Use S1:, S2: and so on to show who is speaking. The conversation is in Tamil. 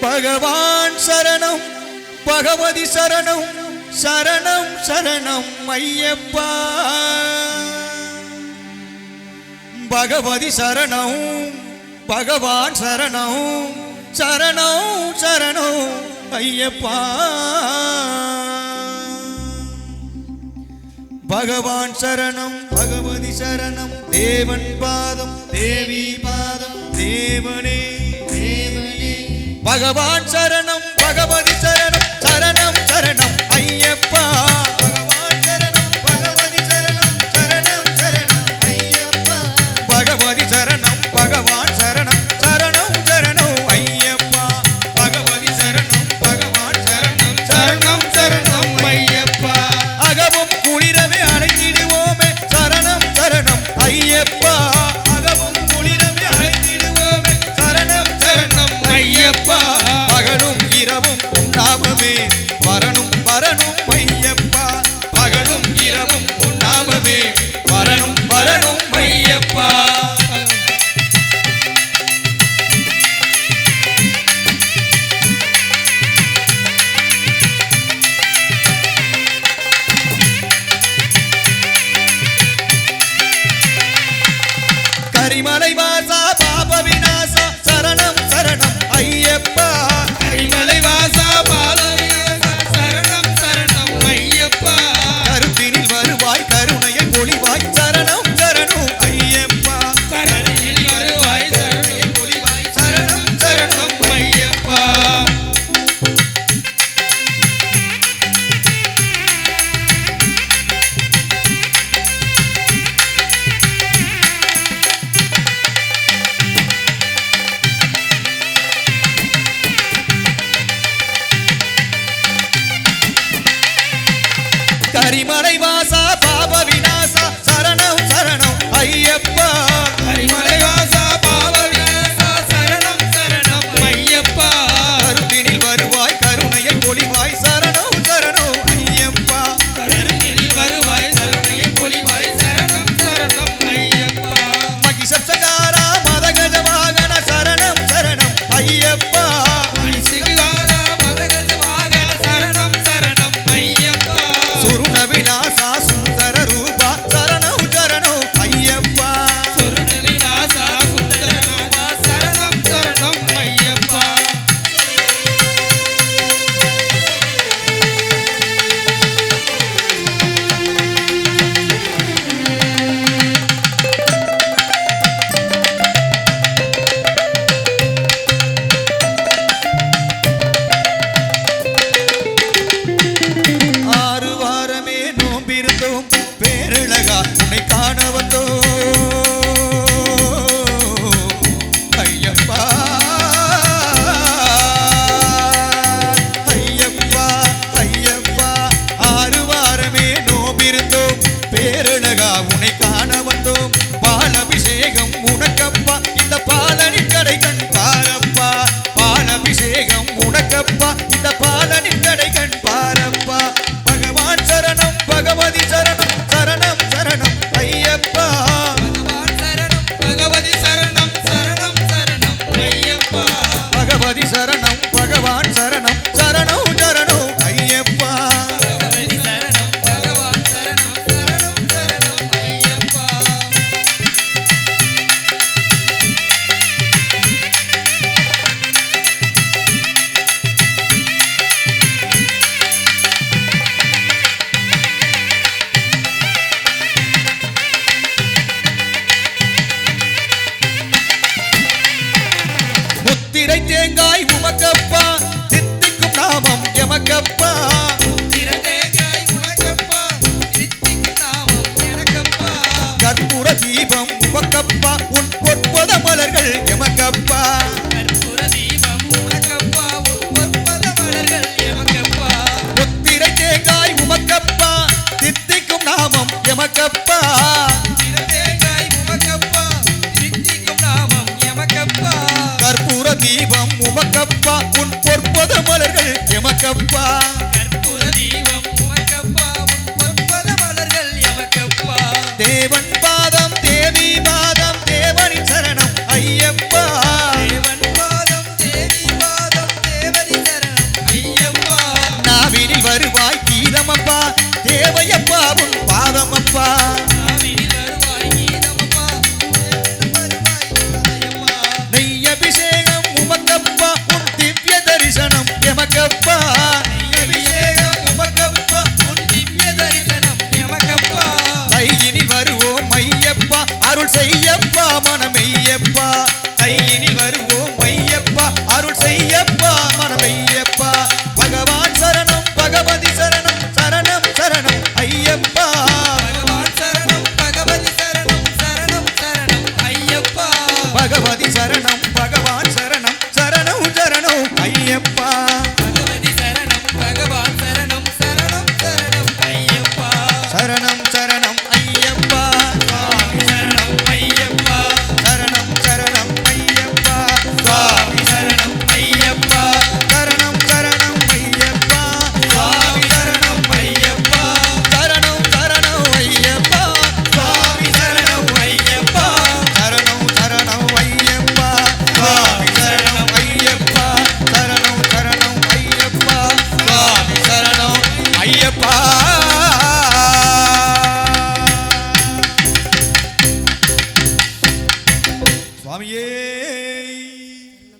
S1: பகவான் சரணம் பகவதி சரணம் சரணம் சரணம் ஐயப்பா. பகவதி சரணம் பகவான் சரணம் சரணம் சரணம் ஐயப்பா. பகவான் சரணம் பகவதி சரணம் தேவன் பாதம் தேவி பாதம் தேவனே. பகவான் சரணம் பகவதி சரணம் சரணம் சரணம் ஐயப்பா. கரிமலை வாசா பாப விநாசா சரணம் சரணம் ஐயப்பா.
S2: கரிமலை
S1: கரிமலை வாசா பாப விநாசா சரணம் சரணம் ஐயப்பா. உனக்கப்பா கற்பூர தீபம் உனக்கப்பா
S2: ஒன்பத மலர்கள் எமக்கப்பா
S1: முத்திரை தேங்காய் உமக்கப்பா. தித்திக்கும் நாமம் எமக்கப்பா. கற்பூர தீபம் உமக்கப்பா. உன் பொற்பத மலர்கள் எமக்கப்பா.
S2: கற்பூர தீபம்
S1: உமக்கப்பா. உன் பொற்பத மலர்கள் எமக்கப்பா. தேவன்
S2: அழகப்பா
S1: पा